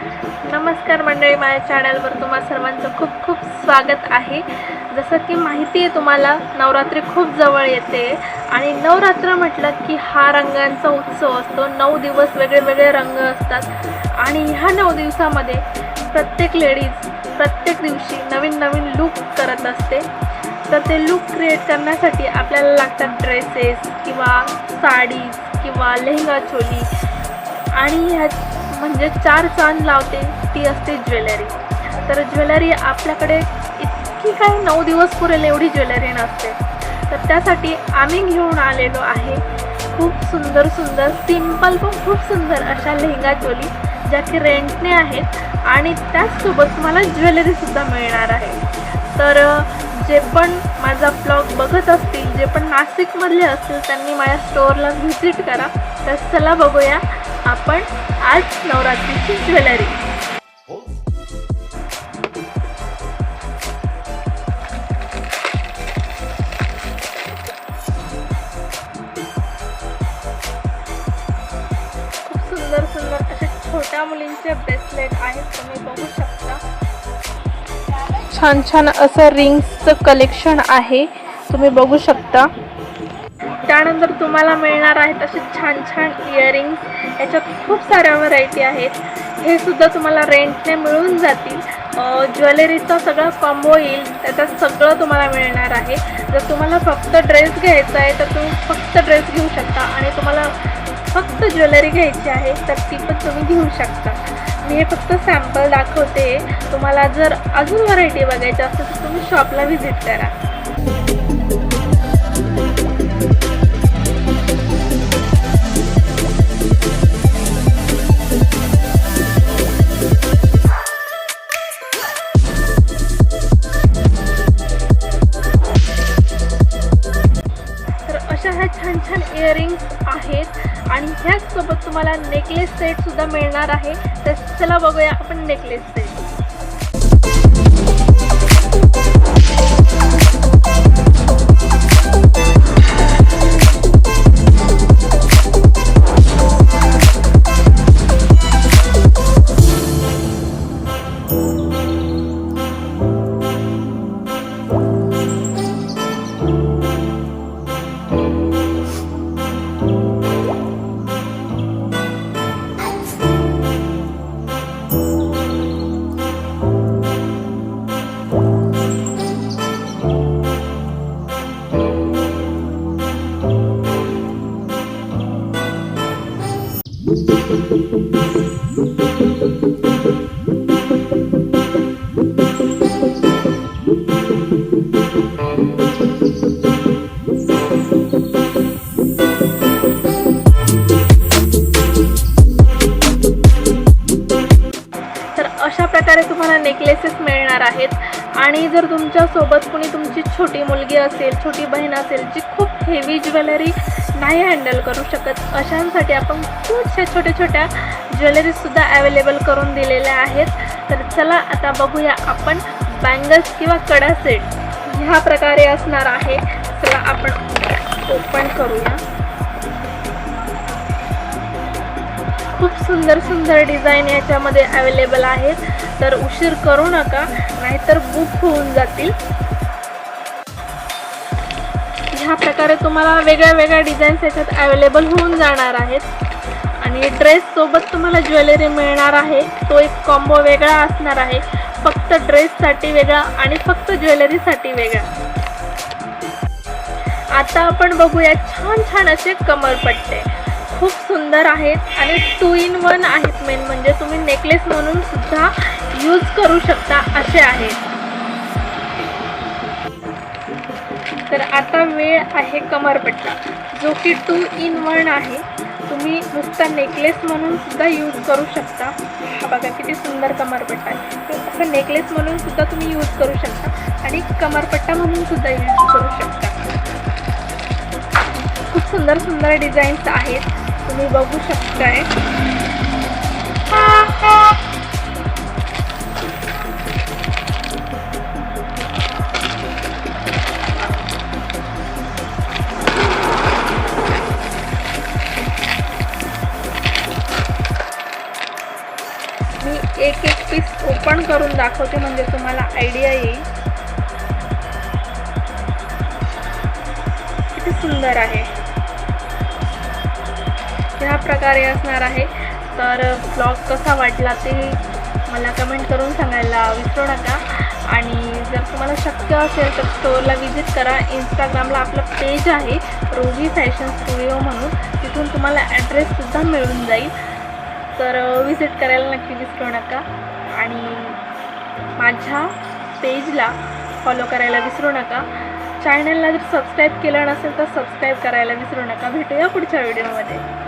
नमस्कार मंडळी माझ्या चॅनलवर तुम्हा सर्वांचं खूप खूप स्वागत आहे. जसं की माहिती आहे तुम्हाला नवरात्री खूप जवळ येते आणि नवरात्र म्हटलं की हा रंगांचा उत्सव असतो. नऊ दिवस वेगळे वेगळे रंग असतात आणि ह्या नऊ दिवसामध्ये प्रत्येक लेडीज प्रत्येक दिवशी नवीन नवीन लूक करत असते. तर ते लूक क्रिएट करण्यासाठी आपल्याला लागतात ड्रेसेस किंवा साडीज किंवा लेहंगा चोली आणि ह्या म्हणजे चार चांद लावते ती असते ज्वेलरी. तर ज्वेलरी आपल्याकडे इतकी काही नऊ दिवस पुरेल एवढी ज्वेलरी नसते. तर त्यासाठी आम्ही घेऊन आलेलो आहे खूप सुंदर सुंदर सिंपल पण खूप सुंदर अशा लेहंगा चोली ज्या की रेंटने आहेत आणि त्याचसोबत तुम्हाला ज्वेलरीसुद्धा मिळणार आहे. तर जे पण माझा ब्लॉग बघत असतील जे पण नाशिकमधले असतील त्यांनी माझ्या स्टोअरला व्हिजिट करा. तर चला बघूया. आपण आज नवरात्रीची ज्वेलरी. खूप सुंदर सुंदर असे छोट्या मुलींचे ब्रेसलेट आहेत तुम्ही बघू शकता. छान छान असं रिंग्सचं कलेक्शन आहे. तुम्ही बघू शकता. त्यानंतर तुम्हाला मिळणार आहेत असे छान छान इयरिंग्स याच्यात खूप साऱ्या व्हरायटी आहेत. हे सुद्धा तुम्हाला रेंटने मिळून जातील. ज्वेलरीचा सगळा कॉम्बो येईल. त्याच्यात सगळं तुम्हाला मिळणार आहे. जर तुम्हाला फक्त ड्रेस घ्यायचा आहे तर तुम्ही फक्त ड्रेस घेऊ शकता. आणि तुम्हाला फक्त ज्वेलरी घ्यायची आहे तर ती पण तुम्ही घेऊ शकता. मी हे फक्त सॅम्पल दाखवते. तुम्हाला जर अजून व्हरायटी बघायची असेल तर तुम्ही शॉपला व्हिजिट करा. अशा ह्या छान छान इयरिंग्स आहेत. आणि ह्याचसोबत तुम्हाला नेकलेस सेट सुद्धा मिळणार आहे. तर चला बघूया आपण नेकलेस सेट तुम्हाला नेकलेसेस मिळणार आहेत. आणि जर तुमच्यासोबत कुणी तुमची छोटी मुलगी असेल छोटी बहीण असेल जी खूप हेवी ज्वेलरी नाही हँडल करू शकत. अशांसाठी आपण खूपशा छोट्या छोट्या ज्वेलरीजसुद्धा अवेलेबल करून दिलेल्या आहेत. तर चला आता बघूया आपण बँगल्स किंवा कडा सेट ह्या प्रकारे असणार आहे. चला आपण ओपन करूया. खूप सुंदर सुंदर डिझाईन याच्यामध्ये अवेलेबल आहेत. तर उशीर करू नका नाहीतर बुक होऊन जातील. ह्या प्रकारे तुम्हाला वेगळ्या वेगळ्या डिझाईन्स याच्यात अवेलेबल होऊन जाणार आहेत. आणि ड्रेससोबत तुम्हाला ज्वेलरी मिळणार आहे. तो एक कॉम्बो वेगळा असणार आहे. फक्त ड्रेससाठी वेगळा आणि फक्त ज्वेलरीसाठी वेगळा. आता आपण बघूया छान छान असे कमरपट्टे खूप सुंदर आहेत आणि टू इन वन आहेत मेन म्हणजे तुम्ही नेकलेस म्हणून सुद्धा यूज करू शकता असे आहेत. तर आता वेळ आहे कमरपट्टा. जो की टू इन वन आहे. तुम्ही नुसता नेकलेस म्हणून सुद्धा यूज करू शकता. हा बघा किती सुंदर कमरपट्टा आहे. असं नेकलेस म्हणून सुद्धा तुम्ही यूज करू शकता. आणि कमरपट्टा म्हणून सुद्धा यूज करू शकता. खूप सुंदर सुंदर डिझाईन्स आहेत. तुम्ही बघू शकताय. मी एक एक पीस ओपन करून दाखवते म्हणजे तुम्हाला आयडिया येईल. किती सुंदर आहे. ह्या प्रकारे असणार आहे. तर ब्लॉग कसा वाटला ते मला कमेंट करून सांगायला विसरू नका. आणि जर तुम्हाला शक्य असेल तर स्टोअरला व्हिजिट करा. इंस्टाग्रामला आपलं पेज आहे रोगी फॅशन स्टुडिओ म्हणून. तिथून तुम्हाला ॲड्रेससुद्धा मिळून जाईल. तर विजिट करायला नक्की विसरू नका. आणि माझ्या पेजला फॉलो करायला विसरू नका. चॅनलला जर सबस्क्राईब केलं नसेल तर सबस्क्राईब करायला विसरू नका. भेटूया पुढच्या व्हिडिओमध्ये